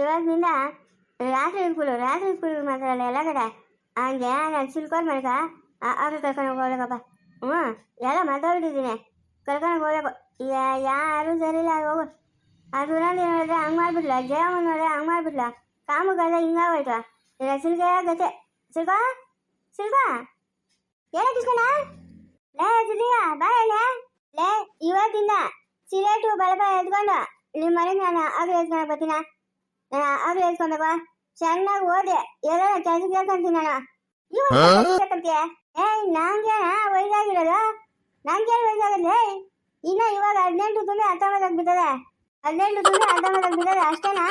ಇವಾಗಿನಿಂದ ರಾತ್ರಿ ಸ್ಕೂಲು ರಾತ್ರಿ ಸ್ಕೂಲ್ ಮಾತಾಡಲ್ಲ ಎಲ್ಲ ಕಡೆ ಹಂಗೆ, ನಾನು ಸಿಲ್ಕೋರ್ ಮಾಡ್ಕ ಆಗ ಕರ್ಕೊಂಡು ಹೋಗ್ಬೇಕಪ್ಪ. ಹ್ಞೂ ಎಲ್ಲ ಮಾತಾಡ್ಬಿಟ್ಟಿದ್ದೀನಿ ಕರ್ಕೊಂಡು ಹೋಗ್ಬೇಕು. ಯಾರು ಯಾರು ಇಲ್ಲ ಹೋಗು. ಆ ಸುರಂದಿ ನೋಡಿದ್ರೆ ಹಂಗೆ ಮಾಡ್ಬಿಟ್ಲ ಜಯಮ್ಮ ನೋಡಿದ್ರೆ ಹಂಗೆ ಮಾಡ್ಬಿಟ್ಲ. ಕಾಮು ಕದ ಹಿಂಗಾಗೋಯ್ತು ಈಗ ಸಿಲ್ಕೆ ಗತೆ. ಸಿಲ್ಕೋ ಸಿಲ್ಕೋ ಏನ ಕಿಸ್ಕೊಂಡ? ಲೇ, ಸಿದ್ದಿಗ ಬಾರಣ್ಣ ಲೇ, ಇವತ್ತಿಂದ ಸಿಲೇಟು ಬಳಪ ಎತ್ಕೊಂಡು ನಿಮ್ಮ ಮನೆಗೆ ನಾನು ಆಗಲೇ ಎತ್ಕೊಂಡು ಬರ್ತೀನ? ನಾನು ಆಗ್ಲೇ ಬಾ. ಚೆನ್ನಾಗಿ ಓದೆ. ಎಲ್ಲ ಕೆಲಸ ಕೇಳ್ಕೊಂತೀನಿ ನಾನು ಇವಾಗ ಏಯ್ ನಂಗೆ ವಯಸ್ಸಾಗಿರಲ್ಲ ನಂಗೇನು ವಯಸ್ಸಾಗತ್ತೆ ಇನ್ನ ಇವಾಗ ಹದಿನೆಂಟು ತುಂಬಿ ಹತ್ತೊಂಬತ್ತು ಬಿದ್ದದೆ. ಹದಿನೆಂಟು ತುಂಬಿ ಹತ್ತೊಂಬತ್ತು ಬಿದ್ದದೆ ಅಷ್ಟೇನಾ?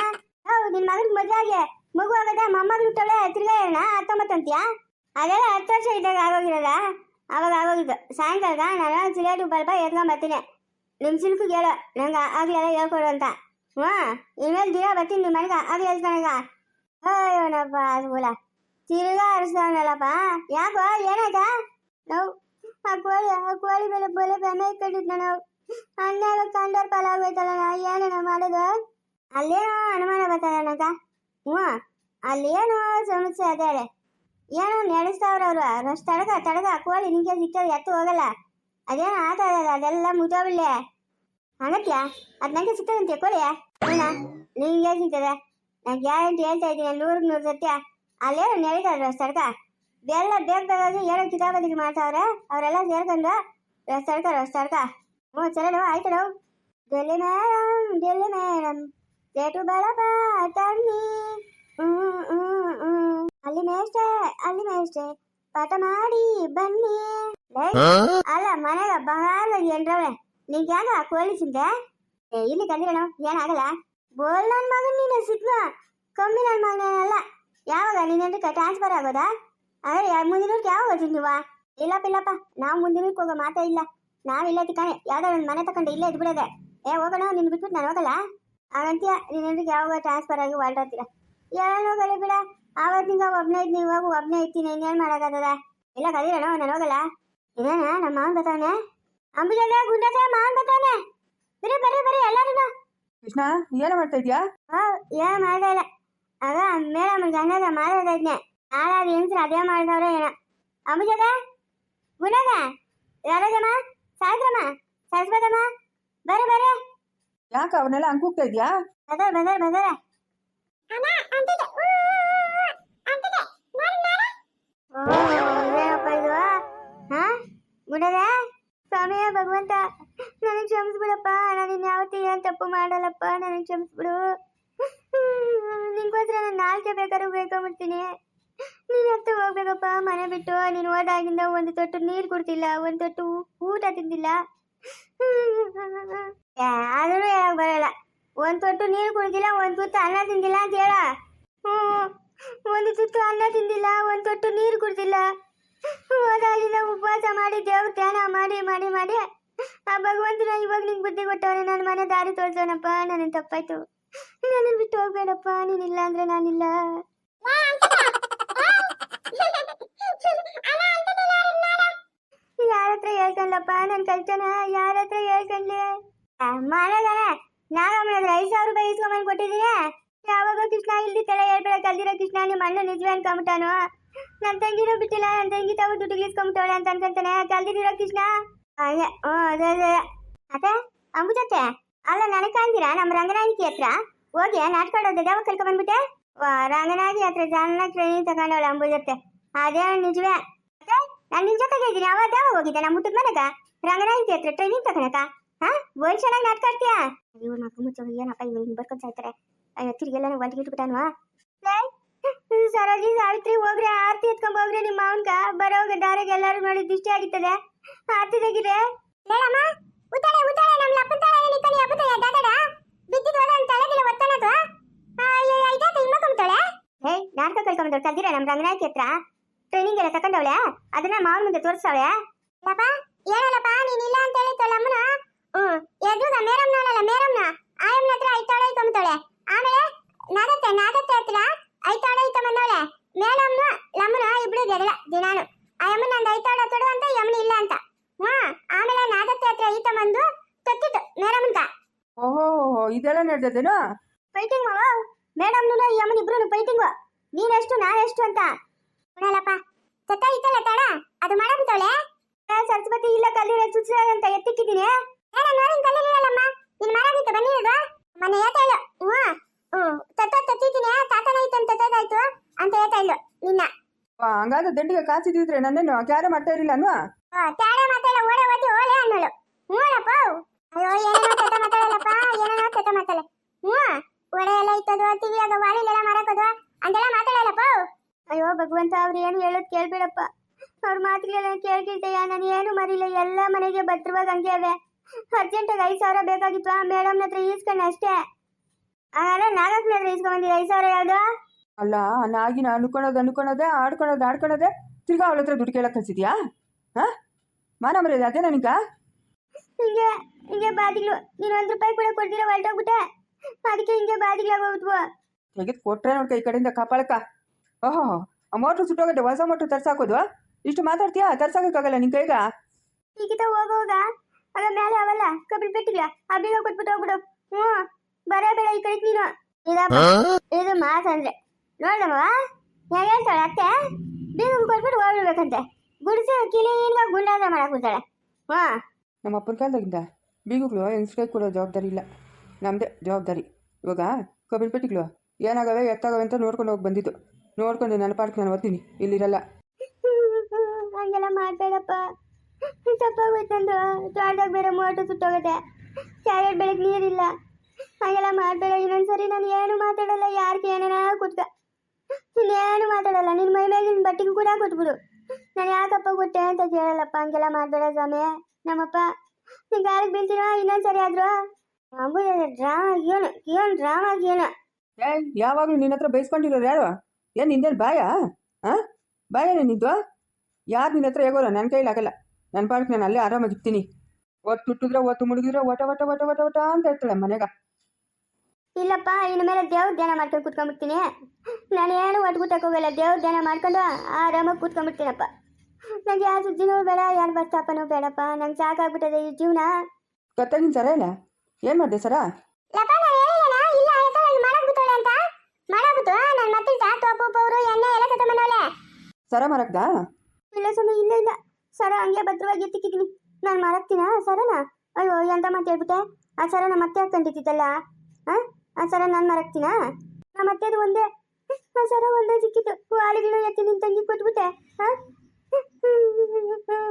ಹೌದು ನಿನ್ ಮಗನ ಮದುವೆ ಮಗು ಆಗದೆ ಮೊಮ್ಮಗ್ ಹುಟ್ಟವಳೆ ತಿರ್ಗಾ ಹೇಳ ಹತ್ತೊಂಬತ್ತು ಅಂತೀಯಾ? ಅದೆಲ್ಲ ಹತ್ತು ವರ್ಷ ಇದ್ದಾಗ ಆಗೋಗಿರೋದ? ಅವಾಗ ಆಗೋಗಿದ್ದು. ಸಾಯಂಕಾಲದ ನಾನು ಸಿಲೇಟು ಬಲ್ಬ ಎತ್ಕೊಂಡ್ ಬರ್ತೀನಿ ನಿಮ್ಮ ಸಿಲ್ಕು ಹೇಳು ನಂಗೆ ಆಗ್ಲೆಲ್ಲ ಹೇಳ್ಕೊಡು ಅಂತ. ಹ್ಞೂ ಇನ್ಮೇಲೆ ದಿನ ಬರ್ತೀನಿ ನಿಮ್ಮ ಮನೆಗೆ. ಆಗ್ಲೇ ಹೇಳ್ಕೊಳಗ ಅಯ್ಯೋನಪ್ಪ ಸ್ಕೂಲ ತಿರ್ಗಾ ಅರ್ಸ್ದವನಲ್ಲಪ್ಪ. ಯಾಕೋ, ಏನಾಯ್ತಾ? ನಾವು. ಆ ಕೋಳಿ ಆ ಕೋಳಿ ಮೇಲೆ ಬೊಲೆ ಬೆನ್ನ ಇಟ್ಕೊಂಡಿದ್ ನಾವು. ಅಣ್ಣ ಕಂಡರ್ ಪಾಲ ಆಗೋಯ್ತಲ್ಲ ನಾ, ಏನೇನೋ ಮಾಡೋದು? ಅಲ್ಲೇನೋ ಅನುಮಾನ ಬರ್ತಾನಕ ಹ್ಞೂ, ಅಲ್ಲೇನೋ ಸಮಸ್ಯೆ ಅದೇ ಏನೋ ನಡೆಸ್ತಾವ್ರ ಅವರು. ಅಷ್ಟು ತಡಗ ತಡಗ ಕೋಳಿ ನಿಂಗೆ ಸಿಕ್ತದೆ ಎತ್ತು ಹೋಗಲ್ಲ. ಅದೇನೋ ಆಟ ಅದೆಲ್ಲ ಮುಟ್ಟೋಬಿಡ್ಲೆ ಹಂಗತ್ಯಾ ಅದ್ ನಂಗೆ ಸಿಗ್ತದಂತೆ ಕೋಳಿ ಅಣ್ಣ ನಿಂಗೆ ಸಿಗ್ತದೆ ನಾನು ಗ್ಯಾರಂಟಿ ಹೇಳ್ತಾ ಇದ್ದೀನಿ ನೂರಕ್ಕೆ ನೂರು ಸತ್ಯ. ಅಲ್ಲೇನೋ ನಡೀತಾರೆ ತಡಕ ಎಲ್ಲ ಬೇಗ ಬೇಗ ಏನೋ ಕಿತಾಬದಿಗೆ ಮಾಡ್ತಾವ್ರೆ ಅವರೆಲ್ಲ ಸೇರ್ಕೊಂಡು ತಡ್ಕ ತಡ್ಕ ಹ್ಞೂ ಚಲೋ ಆಯ್ತು ಡೆಲ್ಲಿ ಮೇಡಮ್ ಡೆಲ್ಲಿ ಮೇಡಮ್ ಜೇಟು ಬೆಳಪ ತಣ್ಣಿ. ಅಲ್ಲಿ ಮೇಷ್ಟೆ ಅಲ್ಲಿ ಮೇಷ್ಟೆ ಪಾಠ ಮಾಡಿ ಬನ್ನಿ. ಅಲ್ಲ ಮನೆಗ ಬಂಗಾರ ಏನ್ರವೆ ನಿಂಗೆ ಯಾಕ ಕೋಳಿ ಏ, ಇಲ್ಲಿ ಕಂದಿರೋಣ ಏನಾಗಲ್ಲ ಬೋಲ್ ನನ್ನ ಮಗನ್ ನೀನು ಸಿಕ್ನ ಕಮ್ಮಿ ನನ್ನ ಮಗನಲ್ಲ. ಯಾವಾಗ? ನೀನೇನು ಟ್ರಾನ್ಸ್ಫರ್ ಆಗೋದಾ? ಅದೇ ಮುಂದಿನ ಊರ್ಗೆ ಯಾವಾಗ ಹೋಗ್ತೀನಿ ಇಲ್ಲಪ್ಪ ಇಲ್ಲಪ್ಪ ನಾವು ಮುಂದಿನ ಊರ್ಗೆ ಹೋಗೋ ಮಾತೇ ಇಲ್ಲ. ನಾವಿಲ್ಲ ತಿಕ್ಕಾನೆ ಯಾವ್ದೋ ಒಂದು ಮನೆ ತಕೊಂಡು ಇಲ್ಲೇ ಇದ್ಬಿಡೋದೆ. ಏ, ಹೋಗೋಣ, ನಿನ್ ಬಿಟ್ಬಿಟ್ಟು ನಾನು ಹೋಗಲ್ಲ? ಹಾಗಂತೀಯ ನೀನೇನು ಯಾವಾಗ ಟ್ರಾನ್ಸ್ಫರ್ ಆಗಿ ಹೊರಟೋಗ್ತೀರ ಏನೋ ಹೋಗಲಿ ಬಿಡ. ಆವತ್ತಿಂದ ಒಬ್ನೇ ಇದ್ ಇವಾಗ ಒಬ್ನೇ ಇರ್ತೀನಿ. ಇನ್ನೇನು ಮಾಡೋಕ್ಕಾಗದ ಇಲ್ಲ ಕದಿರೋಣ ನಾನು ಹೋಗಲ್ಲ. ಇದೇನ ನಮ್ಮ ಮಾವನ್ ಬರ್ತಾವನೆ ಅಂಬಿಗಲ್ಲ ಗುಂಡಸ ಮಾವನ್ ಬರ್ತಾವನೆ ಬರ್ರಿ ಬರ್ರಿ ಬರೀ ಎಲ್ಲರೂ ಕೃಷ್ಣ ಏನು ಮಾಡ್ತಾ ಇದೀಯಾ? ಏನ್ ಮಾಡ್ತಾ ಇಲ್ಲ. ಆಗ ಮೇಡಮ್ ಗಂಡದ ಮಾತಾಡ್ತೈದ್ನೆ ನಾಳೆ ಹೆಂಗ್ಸ್ರು ಅದೇ ಮಾಡಿದವ್ರೆ ಏನ. ಅಂಬುಜದ ಗುಣದ ಯಾರದಮ್ಮ ಸಾಯ್ತ್ರಮ್ಮ ಸರಸ್ವತಮ್ಮ ಬರ್ರಿ ಬರ್ರಿ ಯಾಕೆ ಅವನ್ನೆಲ್ಲ ಹಂಗೆ ಕೂಗ್ತಾ ಇದೀಯಾ? ಬದರ್ ಬದರ್ ಬದರ ಭಗವಂತ, ನನಗೆ ಕ್ಷಮಿಸ್ಬಿಡಪ್ಪ, ನಾನು ಇನ್ಯಾವತ್ತೂ ಏನು ತಪ್ಪು ಮಾಡಲ್ಲಪ್ಪ, ನನಗೆ ಕ್ಷಮಿಸ್ಬಿಡು. ನಿಂಗೋಸ್ಕರ ನಾನು ನಾಲ್ಕೆ ಬೇಕಾದ್ರೂ ಬೇಕಾಗ್ಬಿಡ್ತೀನಿ ನೀನು ಅರ್ಥ ಹೋಗ್ಬೇಕಪ್ಪ, ಮನೆ ಬಿಟ್ಟು, ನೀನು ಹೋದಾಗಿಂದ ಒಂದು ತೊಟ್ಟು ನೀರು ಕೊಡ್ತಿಲ್ಲ, ಒಂದು ತೊಟ್ಟು ಊಟ ತಿಂದಿಲ್ಲ. ಆದರೂ ಹೇಳಕ್ ಬರಲ್ಲ. ಒಂದು ತೊಟ್ಟು ನೀರು ಕುಡ್ದಿಲ್ಲ, ಒಂದು ತುತ್ತು ಅನ್ನ ತಿಂದಿಲ್ಲ ಅಂತ ಹೇಳ. ಹ್ಞೂ ಒಂದು ತುತ್ತು ಅನ್ನ ತಿಂದಿಲ್ಲ, ಒಂದು ತೊಟ್ಟು ನೀರು ಕುಡ್ದಿಲ್ಲ. ಹೋದಾಗಿಂದ ಉಪವಾಸ ಮಾಡಿ ದೇವ್ರ ಧ್ಯಾನ ಮಾಡಿ ಮಾಡಿ ಮಾಡಿ. ಆ ಭಗವಂತನ ಇವಾಗ ನಿಂಗೆ ಬುದ್ಧಿ ಕೊಟ್ಟವನೆ ನನ್ನ ಮನೆ ದಾರಿ ತೋರ್ಸೋನಪ್ಪ ನನ್ನ ತಪ್ಪಾಯ್ತು. ನನ್ನ ಬಿಟ್ಟು ಹೋಗ್ಬೇಡಪ್ಪ ನೀನಿಲ್ಲ ಅಂದ್ರೆ ನಾನಿಲ್ಲ ಯಾರ ಹತ್ರ ಹೇಳ್ಕೊಂಡ್ಲಪ್ಪ? ನನ್ನ ಕಲ್ತನ ಯಾರ ಹತ್ರ ಹೇಳ್ಕೊಂಡ್ಲಿ? ಮಾಡಲ್ಲ ನಾನು ಐದು ಸಾವಿರ ರೂಪಾಯಿ ಇಸ್ಕೊಂಬಂದು ಕೊಟ್ಟಿದೀಯ? ಯಾವಾಗ ಕೃಷ್ಣ ಇಲ್ಲಿ ತಲೆ ಹೇಳ್ಬೇಡ, ಕಲ್ದಿರೋ ಕೃಷ್ಣ ನಿಮ್ಮ ಅಣ್ಣ ನಿಜವೇ ಅನ್ಕೊಂಬಿಟ್ಟಾನು ನನ್ನ ತಂಗಿನೂ ಬಿಟ್ಟಿಲ್ಲ ನನ್ನ ತಂಗಿ ತಾವು ದುಡ್ಡು ಇಸ್ಕೊಂಬಿಟ್ಟವಳೆ ಅಂತ ಅನ್ಕೊಂತಾನೆ. ಕಲ್ದಿರೋ ಕೃಷ್ಣ. ಹಾಗೆ ಹ್ಞೂ ಅದೇ ಅದೇ. ಅತ್ತೆ, ಅಂಬುಜತ್ತೆ. ಅಲ್ಲ, ನನಗೆ ಕಾಣ್ತೀರಾ? ನಮ್ಮ ರಂಗನಾಯಕಿ ಹತ್ರ. ಹೋಗಿ ನಾಟ್ಕೊಳ್ಳೋದು ಯಾವಾಗ ಕರ್ಕೊಂಡ್ಬಂದ್ಬಿಟ್ಟೆ ಬಂದ್ಬಿಟ್ಟೆ? ರಂಗನಾಗಿ ಹತ್ರ ಚೆನ್ನಾಗಿ ಟ್ರೈನಿಂಗ್ ತಗೊಂಡವಳೆ ಅಂಬುಜತ್ತೆ. ಅದೇ ನಿಜವೇ. ಅತ್ತೆ, ನಾನು ನಿನ್ ಜೊತೆಗೆ ಇದ್ದೀನಿ. ಅವಾಗ ಯಾವಾಗ ಹೋಗಿದ್ದೆ? ನಮ್ಮ ಮುಟ್ಟದ ಮನೆಗ? ರಂಗನಾಯಕಿ ಹತ್ರ ಟ್ರೈನಿಂಗ್ ತಗೊಳಕ? ಹಾ? ಬೋಲ್ ಚೆನ್ನಾಗಿ ನಾಟ್ಕಾಡ್ತೀಯಾ ಇವ್ರು ಮಕ್ಕ ಮುಚ್ಚೋದು ಏನಪ್ಪ ಇವ್ರು ಹಿಂಗೆ ಇರ್ತಾರೆ ಅಯ್ಯೋ ತಿರ್ಗೆಲ್ಲ ಒಟ್ಟಿಗೆ ಇಟ್ಬಿಟ್ಟಾನು ಸರೋಜಿ ಸಾವಿತ್ರಿ ಹೋಗ್ರೆ ಆರತಿ ಎತ್ಕೊಂಡ್ ಹೋಗ್ರೆ ನಿಮ್ಮ ಮಾವನ್ಕ ಬರೋಗ ದಾರಿಗೆ ಎಲ್ಲಾರು ನೋಡಿ ದೃಷ್ಟಿ ಆಗಿತ್ತದೆ ಆರತಿ ತೆಗಿರೆ ಹೇಳಮ್ಮ ಉತ್ತಾಳೆ ಉತ್ತಾಳೆ ನಮ್ಮ ಲಪ್ಪನ ತಾಳೆ ನಿಕ್ಕನಿ ಅಪ್ಪುತ್ತಾಳೆ ದಾದಡ ಬಿದ್ದಿದ್ದು ಹೋದ ಅಂತ ತಲೆಗಿಲ್ಲ ಒತ್ತನದು ಅಯ್ಯೋ ಐದಾತ ಇಮ್ಮ ಕಂತಾಳೆ ಹೇ ನಾಟಕ ಕಲ್ಕೊಂಡ್ರು ಕಲ್ದಿರ ನಮ್ಮ ರಂಗನಾಯಕಿ ಹತ್ರ? ಟ್ರೈನಿಂಗ್ ಎಲ್ಲ ತಕೊಂಡವಳೆ? ಅದನ್ನ ಮಾವನ ಮುಂದೆ ತೋರಿಸವಳೆ? ಲಪ್ಪ ಏನಲ್ಲಪ್ಪ ನೀನ್ ಇಲ್ಲ ಅಂತ ಹೇಳಿ ಅಮ್ಮನ ಹ್ಮ್. ನಡೆದೇನು ಫೈಟಿಂಗ್ ಮಾವ ಮೇಡಮ್ನು ಈ ಅಮ್ಮನ ಇಬ್ರು ಎಷ್ಟು ನೀನೆಷ್ಟು ಎಷ್ಟು ಅಂತ. ನೋಡಲ್ಲಪ್ಪ ಚತ್ತ ಇತ್ತಲ್ಲ ತಡ ಅದು ಮಾಡಬಿಟ್ಟವಳೆ ಸರಸ್ವತಿ ಇಲ್ಲ ಕಲ್ಲಿನ ಚುಚ್ಚ ಅಂತ ಎತ್ತಿಕ್ಕಿದ್ದೀನಿ. ಏನ ನೋಡಿ ಕಲ್ಲಿರಲ್ಲಮ್ಮ ನೀನು ಮಾಡಾಗಿತ್ತು ಬಂದಿರೋದು ಮನೆ ಹೇಳ್ತಾ ಹೇಳು ಹ್ಞೂ. ಹ್ಞೂ. ತತ್ತ ತತ್ತಿದ್ದೀನಿ ತಾತನ ಐತೆ ಅಂತ ತತ್ತದಾಯ್ತು ಅಂತ ಹೇಳ್ತಾ ಇಲ್ಲ ನಿನ್ನ. ಹಂಗಾದ್ರೆ ದಂಡಿಗೆ ಕಾಸಿದ್ರೆ ನನ್ನೇನು ಕ್ಯಾರೆ ಮಾಡ್ತಾ ಇರಲಿಲ್ಲ ಅನ್ವಾ? ಕ್ಯಾರ ಮಾತಾಡ ಓಡೇ ಓದಿ ಓಲೆ ಅನ್ನೋಳು. ಹ್ಞೂನಪ್ಪ. ಅಯ್ಯೋ ಏನೋ ಮಾರಕೋದು, ಅಂತೆಲ್ಲ ಮಾತಾಡಲ್ಲಪ್ಪ ಅಯ್ಯೋ, ಭಗವಂತ ಅವ್ರು ಏನು ಹೇಳೋದು ಕೇಳ್ಬೇಡಪ್ಪ. ಅವ್ರ ಮಾತುಗಳೆಲ್ಲ ಕೇಳ್ತಿದ್ದಯ್ಯ ನಾನು ಏನು ಮರಿಲ್ಲ ಎಲ್ಲ ಮನೆಗೆ ಭದ್ರವಾಗಿ ಹಂಗೆ ಅವೆ. ಅರ್ಜೆಂಟಾಗಿ ಐದು ಸಾವಿರ ಬೇಕಾಗಿತ್ತು ಮೇಡಮ್ನ ಹತ್ರ ಈಸ್ಕೊಂಡು ಅಷ್ಟೇ. ಹಾಗಾದ್ರೆ ನಾಲ್ಕು ಹತ್ರ ಈಸ್ಕೊಂಡ್ಬಂದಿದ್ದೆ ಐದು ಸಾವಿರ ಯಾವುದು? ಅಲ್ಲ, ನಾಗಿನ ಅನ್ಕೊಳೋದು ಅನ್ಕೊಳೋದೆ ಆಡ್ಕೊಳೋದು ಆಡ್ಕೊಳೋದೆ ತಿರ್ಗಾ ಅವಳ ಹತ್ರ ದುಡ್ಡು ಕೇಳಕ್ಕೆ ಕಳ್ಸಿದ್ಯಾ? ಹಾ? ಮಾನ ಮರ್ಯಾದೆ ಅದೇ ನನಗ ಹಿಂಗೆ ಹಿಂಗೆ ಬಾದಿಗ್ಲು ನೀನು ಒಂದು ರೂಪಾಯಿ ಕೂಡ ಕೊಡ್ದಿರ ಹೊರಟೋಗ್ಬಿಟ್ಟೆ. ಅದಕ್ಕೆ ಹಿಂಗೆ ಬಾದಿಗಳಾಗೋಗ್ಬಿಟ್ವು ತೆಗೆದು ಕೊಟ್ರೆ ನೋಡ್ಕ ಈ ಕಡೆಯಿಂದ ಕಾಪಾಳಕ ಓಹೋ ಆ ಮೋಟ್ರು ಸುಟ್ಟೋಗತ್ತೆ ಹೊಸ ಮೋಟ್ರು ತರ್ಸಾಕೋದು? ಇಷ್ಟು ಮಾತಾಡ್ತೀಯಾ? ತರ್ಸಾಕಕ್ಕಾಗಲ್ಲ ನಿನ್ ಕೈಗ? ಈಗಿತ ಹೋಗೋಗ ಆಗ ಮೇಲೆ ಅವಲ್ಲ ಕಬ್ಬಿ ಬಿಟ್ಟಿಲ್ಲ ಆ ಬೀಗ ಕೊಟ್ಬಿಟ್ಟು ಹೋಗ್ಬಿಡು. ಹ್ಞೂ ಬರೇ ಬೇಡ ಈ ಕಡೆ ನೀನು. ಇದಪ್ಪ ಇದು ಮಾತಂದ್ರೆ. ನೋಡಮ್ಮ ಹೇಗೆ ಹೇಳ್ತಾಳೆ ಅತ್ತೆ. ಬೀಗ ಕೊಟ್ಬಿಟ್ಟು ಹೋಗ್ಬಿಡ್ಬೇಕಂತೆ. ಗುಡಿಸಿ ಕಿಲಿ ಗುಂಡಾದ ಮಾಡಕ್ಕೆ ಕೂತಾಳೆ. ಹ್ಞೂ. ನಮ್ಮ ಅಪ್ಪನ ಕಾಲದಾಗಿಂದ ಬೀಗುಗಳು ಹೆಂಗ್ಸ್ಕೈ ಕೊಡೋ ಜವಾಬ್ದಾರಿ ಇಲ್ಲ. ನಮ್ಮದೇ ಜವಾಬ್ದಾರಿ. ಇವಾಗ ಕಬ್ಬಿನ ಪೆಟ್ಟಿಗಳು ಏನಾಗವೆ, ಎತ್ತಾಗವೆ ಅಂತ ನೋಡ್ಕೊಂಡು ಹೋಗಿ ಬಂದಿದ್ದು. ನೋಡ್ಕೊಂಡು ನನ್ನ ಪಾಡ್ಕೆ ನಾನು ಓದ್ತೀನಿ. ಇಲ್ಲಿರಲ್ಲ. ಹಂಗೆಲ್ಲ ಮಾಡಬೇಡಪ್ಪ. ತಪ್ಪಾಗೋಯ್ತಂದು ತೋಟದಾಗ ಬೇರೆ ಮೋಟರ್ ಸುಟ್ಟೋಗುತ್ತೆ ಕ್ಯಾರೆಟ್ ಬೆಳಗ್ಗೆ ನೀರಿಲ್ಲ. ಹಂಗೆಲ್ಲ ಮಾಡಬೇಡ. ಇನ್ನೊಂದ್ಸರಿ ನಾನು ಏನು ಮಾತಾಡಲ್ಲ ಯಾರಿಗೆ ಏನೇನ ಕೂತ್ಕ. ಇನ್ನೇನು ಮಾತಾಡಲ್ಲ. ನಿನ್ನ ಮೈ ನಿನ್ನ ಬಟ್ಟೆಗೂ ಕೂಡ ಕೊಟ್ಬಿಡು ನಾನು ಯಾಕಪ್ಪ ಕೊಟ್ಟೆ ಅಂತ ಕೇಳಲ್ಲಪ್ಪ. ಹಂಗೆಲ್ಲ ಮಾಡಬೇಡ ಸ್ವಾಮಿ. ನಮ್ಮಪ್ಪ ನಿನ್ ಗಾಳಿಗೆ ಬೀಳ್ತೀನೋ ಇನ್ನೊಂದ್ಸರಿ ಸರಿ ಅಂಬುದ ಡ್ರಾಮಾ ಏನು ಏನು ಡ್ರಾಮಾ ಏನು? ಏ ಯಾವಾಗಲೂ ನಿನ್ನ ಹತ್ರ ಬೈಸ್ಕೊಂಡಿರೋರು ಯಾರು? ಏನು ನಿಂದೇನು ಬಾಯ? ಹಾಂ ಬಾಯ ನಿಂದು? ಯಾರು ನಿನ್ನ ಹತ್ರ ಹೇಗೋಲ್ಲ ನನ್ನ ಕೈಲಿ ಆಗಲ್ಲ. ನನ್ನ ಪಾಡಕ್ಕೆ ನಾನು ಅಲ್ಲೇ ಆರಾಮಾಗಿರ್ತೀನಿ ಒತ್ತು ತುಟ್ಟಿದ್ರೆ ಒತ್ತು ಮುಳುಗಿದ್ರೆ ಒಟ ಒಟ ಒಟ ಒಟ ಒಟ ಅಂತ ಇರ್ತಾಳೆ ಮನೆಗ. ಇಲ್ಲಪ್ಪ ಇನ್ನು ಮೇಲೆ ದೇವ್ರ ಧ್ಯಾನ ಮಾಡ್ಕೊಂಡು ಕುತ್ಕೊಂಡ್ಬಿಡ್ತೀನಿ. ನಾನು ಏನು ಒಟ್ಟು ಹೋಗಲ್ಲ ದೇವ್ರ ಧ್ಯಾನ ಮಾಡ್ಕೊಂಡು ಆರಾಮಾಗಿ ಕೂತ್ಕೊಂಡ್ಬಿಡ್ತೀನಪ್ಪ. ನಂಗೆ ಯಾವ ಸುದ್ದಿನೂ ಬೇಡ ಯಾರು ಬಸ್ತಾಪನೂ ಬೇಡಪ್ಪ. ನಂಗೆ ಸಾಕಾಗ್ಬಿಟ್ಟದೆ ಈ ಜೀವನ. ಗೊತ್ತಾಗಿನ ಸರ ಇಲ್ಲ? ಏನು ಮಾಡಿದೆ ಸರ? ಲಪ್ಪ ನಾನು ಹೇಳಿಲ್ಲ ಇಲ್ಲ ಆಯ್ತಾ ನಾನು ಮಾಡಾಕ್ಬಿಟ್ಟಳೆ ಅಂತ. ಮಾಡಾಕ್ಬಿಟ್ಟು ನನ್ನ ಮತ್ತಿದ್ದ ತೋಪು ಪೌರು ಎಣ್ಣೆ ಎಲ್ಲ ತಗೊಂಬನವಳೆ ಸರ ಮರಕ್ದಾ? ಇಲ್ಲ ಸ್ವಾಮಿ ಇಲ್ಲ ಇಲ್ಲ. ಸರ ಹಂಗೆ ಭದ್ರವಾಗಿ ಎತ್ತಿಕ್ಕಿದ್ದೀನಿ. ನಾನು ಮರಕ್ತೀನ ಸರನ? ಅಯ್ಯೋ ಎಂತ ಮಾತು ಹೇಳ್ಬಿಟ್ಟೆ? ಆ ಸರ ನಮ್ಮ ಮತ್ತೆ ಹಾಕೊಂಡಿದ್ದಿದ್ದಲ್ಲ ಆ ಆ ಸರ ನಾನು ಮರಕ್ತೀನ? ನಮ್ಮ ಅತ್ತೆದು ಒಂದೇ. ಆ ಸರ ಒಂದೇ ಸಿಕ್ಕಿತ್ತು ಆಳಿಗಳು ಎತ್ತಿ ನಿನ್ ತಂಗಿ ಕೊಟ್ಬಿಟ್ಟೆ. ಆ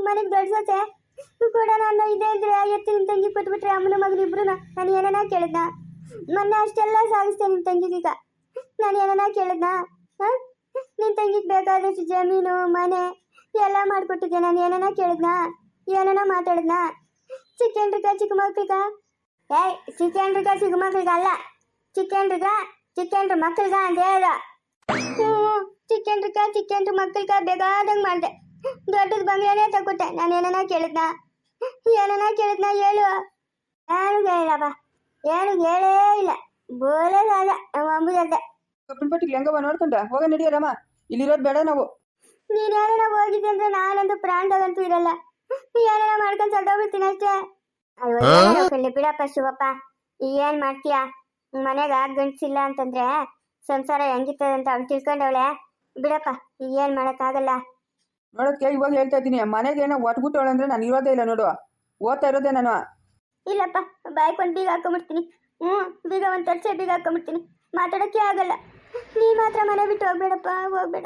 ಮನೆಗೆ ದೊಡ್ಡ ಸೊಸೆ. ಕೂಡ ನಾನು ಇದೇ ಇದ್ರೆ ಎತ್ತಿ ನಿನ್ ತಂಗಿ ಕೊಟ್ಬಿಟ್ರೆ ಅಮ್ಮನ ಮಗನ ಇಬ್ರು ನಾನು ಏನನ ಕೇಳಿದ್ನ? ಮೊನ್ನೆ ಅಷ್ಟೆಲ್ಲ ಸಾಗಿಸ್ತೇನೆ ನಿನ್ ತಂಗಿಗೀಗ. ನಾನು ಏನನ ಕೇಳಿದ್ನ? ನಿನ್ ತಂಗಿಗೆ ಬೇಕಾದಷ್ಟು ಜಮೀನು ಮನೆ ಎಲ್ಲ ಮಾಡಿಕೊಟ್ಟಿದ್ದೆ. ನಾನು ಏನನ ಕೇಳಿದ್ನ? ಏನನ ಮಾತಾಡಿದ್ನ? ಚಿಕ್ಕೇನ್ರಿಗ ಚಿಕ್ಕ ಮಕ್ಳಿಗ ಏಯ್ ಚಿಕ್ಕೇನ್ರಿಗ ಚಿಕ್ಕ ಮಕ್ಳಿಗ ಅಲ್ಲ. ಚಿಕ್ಕೇನ್ರಿಗ ಚಿಕ್ಕೇನ್ರ ಮಕ್ಳಿಗ ಅಂತ ಹೇಳ್ದ ಹ್ಞೂ ಚಿಕ್ಕೇನ್ರಿಗ ಚಿಕ್ಕೇನ್ರ ಮಕ್ಳಿಗ ಬೇಕಾದಂಗೆ ಮಾಡಿದೆ. ದೊಡ್ಡದ ಬಂಗ್ಲೆನೇ ತಗೊಟ್ಟೆ ನಾನು ಏನನ ಕೇಳಿದ್ನ? ಏನನ ಕೇಳಿದ್ನ ಹೇಳು. ಏನು ಹೇಳಿಲ್ಲಪ್ಪ ಏನು ಹೇಳೇ ಇಲ್ಲ. ಬೋಲೇ ಸಾಲ ನಮ್ಮ ಪಟ್ಟಿಗೆ ಹೆಂಗವ ನೋಡ್ಕೊಂಡ ಹೋಗ ನಡಿಯಲ್ಲಮ್ಮ ಇಲ್ಲಿರೋದು ಬೇಡ ನಾವು. ನೀನ್ ಏನಾರ ಹೋಗಿದ್ದೆ ಅಂದ್ರೆ ನಾನಂತೂ ಪ್ರಾಣದಾಗಂತೂ ಇರಲ್ಲ. ಏನಾರ ಮಾಡ್ಕೊಂಡ್ ಸತ್ತೋಗ್ಬಿಡ್ತೀನಿ ಅಷ್ಟೇ. ಅಯ್ಯೋ ಬಿಡಪ್ಪ ಶಿವಪ್ಪ. ಏನ್ ಮಾಡ್ತೀಯ? ಮನೆಗ ಗಂಡ್ಸಿಲ್ಲ ಅಂತಂದ್ರೆ ಸಂಸಾರ ಹೆಂಗಿತ್ತದಂತ ಅಂತ ಅವ್ಳು ತಿಳ್ಕೊಂಡವಳೆ. ಬಿಡಪ್ಪ ಏನ್ ಮಾಡಕ್ಕಾಗಲ್ಲ. ನೋಡೋದಕ್ಕೆ ಇವಾಗ ಹೇಳ್ತಾ ಇದ್ದೀನಿ, ಮನೆಗೆ ಏನೋ ಒಟ್ಬಿಟ್ಟವಳು ಅಂದ್ರೆ ನಾನು ಇರೋದೇ ಇಲ್ಲ ನೋಡು. ಓದ್ತಾ ಇರೋದೇ ನಾನು. ಇಲ್ಲಪ್ಪ, ಬಾಯ್ಕೊಂಡು ಬೀಗ ಹಾಕೊಂಡ್ಬಿಡ್ತೀನಿ ಹ್ಞೂ ಬೀಗ ಒಂದ್ ತರ್ಸೆ ಬೀಗ ಹಾಕೊಂಡ್ಬಿಡ್ತೀನಿ ಮಾತಾಡಕ್ಕೆ ಆಗಲ್ಲ. ನೀ ಮಾತ್ರ ಮನೆ ಬಿಟ್ಟು ಹೋಗ್ಬೇಡಪ್ಪ, ಹೋಗ್ಬೇಡ.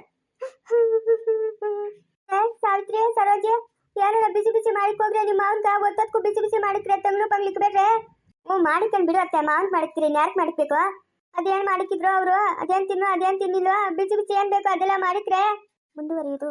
ಸಾವಿತ್ರಿ, ಸರೋಜೆ, ಏನಾರ ಬಿಸಿ ಬಿಸಿ ಮಾಡಿಕೋಗ್ರೆ ನಿಮ್ಮ ಮಾವನ್ಗ ಒತ್ತದ್ಕು ಬಿಸಿ ಬಿಸಿ ಮಾಡಿಕ್ರೆ ತಂಗ್ಳು ಪಂಗ್ಲಿಕ್ ಬೇಡ್ರೆ? ಹ್ಞೂ ಮಾಡಿಕೊಂಡು ಬಿಡು ಅತ್ತೆ ಮಾವನ್ ಮಾಡಿಕ್ತೀರಿ ಯಾಕೆ ಮಾಡಿಕ್ಬೇಕು? ಅದೇನ್ ಮಾಡಿಕಿದ್ರು ಅವರು? ಅದೇನ್ ತಿನ್ನು, ಅದೇನ್ ತಿನ್ನಿಲ್ವಾ? ಬಿಸಿ ಬಿಸಿ ಏನು ಬೇಕು ಅದೆಲ್ಲ ಮಾಡಿಕ್ರೆ? ಮುಂದುವರಿಯುವುದು